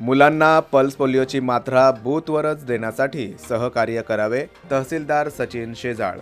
मुलांना पल्स पोलिओची मात्रा बूथवरच देण्यासाठी सहकार्य करावे तहसीलदार सचिन शेजाळ.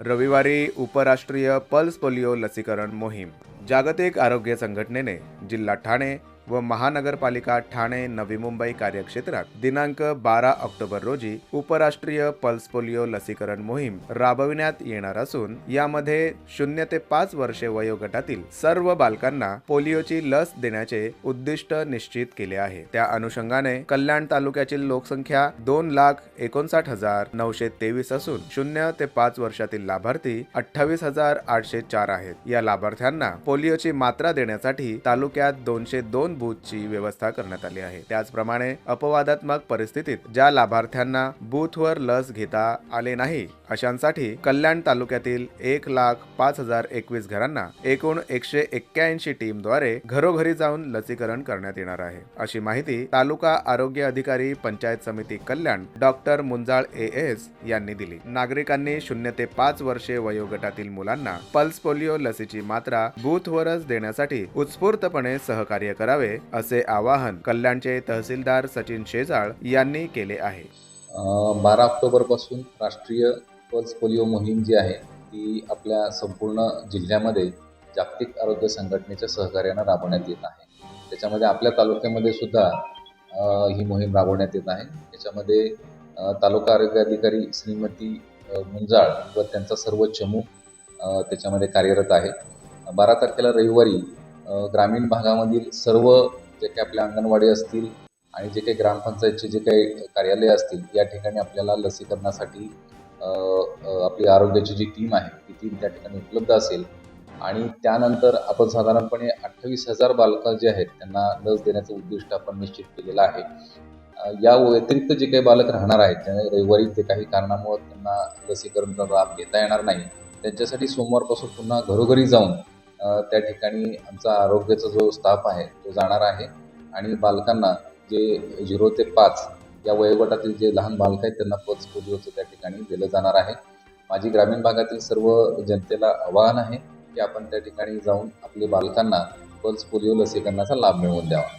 रविवारी उपराष्ट्रीय पल्स पोलिओ लसीकरण मोहीम. जागतिक आरोग्य संघटनेने जिल्हा ठाणे व महानगरपालिका ठाणे नवी मुंबई कार्यक्षेत्रात. दिनांक बारा ऑक्टोबर रोजी उपराष्ट्रीय पल्स पोलिओ लसीकरण मोहीम राबविण्यात येणार असून यामध्ये शून्य ते पाच वर्षे वयोगटातील सर्व बालकांना पोलिओची लस देण्याचे उद्दिष्ट निश्चित केले आहे. त्या अनुषंगाने कल्याण तालुक्यातील लोकसंख्या दोन लाख एकोणसाठ हजार नऊशे तेवीस असून शून्य ते पाच वर्षातील लाभार्थी अठ्ठावीस हजार आठशे चार आहेत. या लाभार्थ्यांना पोलिओची मात्रा देण्यासाठी तालुक्यात दोनशे दोन बूथची व्यवस्था करण्यात आली आहे. त्याचप्रमाणे अपवादात्मक परिस्थितीत ज्या लाभार्थ्यांना बूथवर लस घेता आले नाही अशांसाठी कल्याण तालुक्यातील एक लाख पाच हजार एकवीस घरांना एकूण एकशे एक्क्याऐंशी टीमद्वारे घरोघरी जाऊन लसीकरण करण्यात येणार आहे. अशी माहिती तालुका आरोग्य अधिकारी पंचायत समिती कल्याण डॉक्टर मुंजाळ ए एस यांनी दिली. नागरिकांनी शून्य ते पाच वर्षे वयोगटातील मुलांना पल्स पोलिओ लसीची मात्रा बूथवरच देण्यासाठी उत्स्फूर्तपणे सहकार्य करावे. असे आवाहन कल्याणचे तहसीलदार सचिन शेजाळ यांनी केले आहे. बारा ऑक्टोबरपासून राष्ट्रीय पल्स पोलिओ मोहीम जी आहे ती आपल्या संपूर्ण जिल्ह्यामध्ये जागतिक आरोग्य संघटनेच्या सहकार्यानं राबवण्यात येत आहे. त्याच्यामध्ये आपल्या तालुक्यामध्ये सुद्धा ही मोहीम राबवण्यात येत आहे. त्याच्यामध्ये तालुका आरोग्य अधिकारी श्रीमती मुंजाळ व त्यांचा सर्व चमू त्याच्यामध्ये कार्यरत आहे. बारा तारखेला रविवारी ग्रामीण भागामधील सर्व जे काही आपल्या अंगणवाडी असतील आणि जे काही ग्रामपंचायतचे जे काही कार्यालय असतील या ठिकाणी आपल्याला लसीकरणासाठी आपली आरोग्याची जी टीम आहे ती टीम त्या ठिकाणी उपलब्ध असेल. आणि त्यानंतर आपण साधारणपणे अठ्ठावीस हजार बालकं जे आहेत त्यांना लस देण्याचं उद्दिष्ट आपण निश्चित केलेलं आहे. या व्यतिरिक्त जे काही बालक राहणार आहेत ज्यांना रविवारी जे काही कारणामुळे त्यांना लसीकरण लाभ घेता येणार नाही त्यांच्यासाठी सोमवारपासून पुन्हा घरोघरी जाऊन त्या ठिकाणी आमचा आरोग्याचा जो स्टाफ आहे तो जाणार आहे. आणि बालकांना जे झिरो ते पाच या वयोगटातील जे लहान बालक आहेत त्यांना पल्स पोलिओचं त्या ठिकाणी दिलं जाणार आहे. माझी ग्रामीण भागातील सर्व जनतेला आवाहन आहे की आपण त्या ठिकाणी जाऊन आपले बालकांना पल्स पोलिओ लसीकरणाचा लाभ मिळवून द्यावा.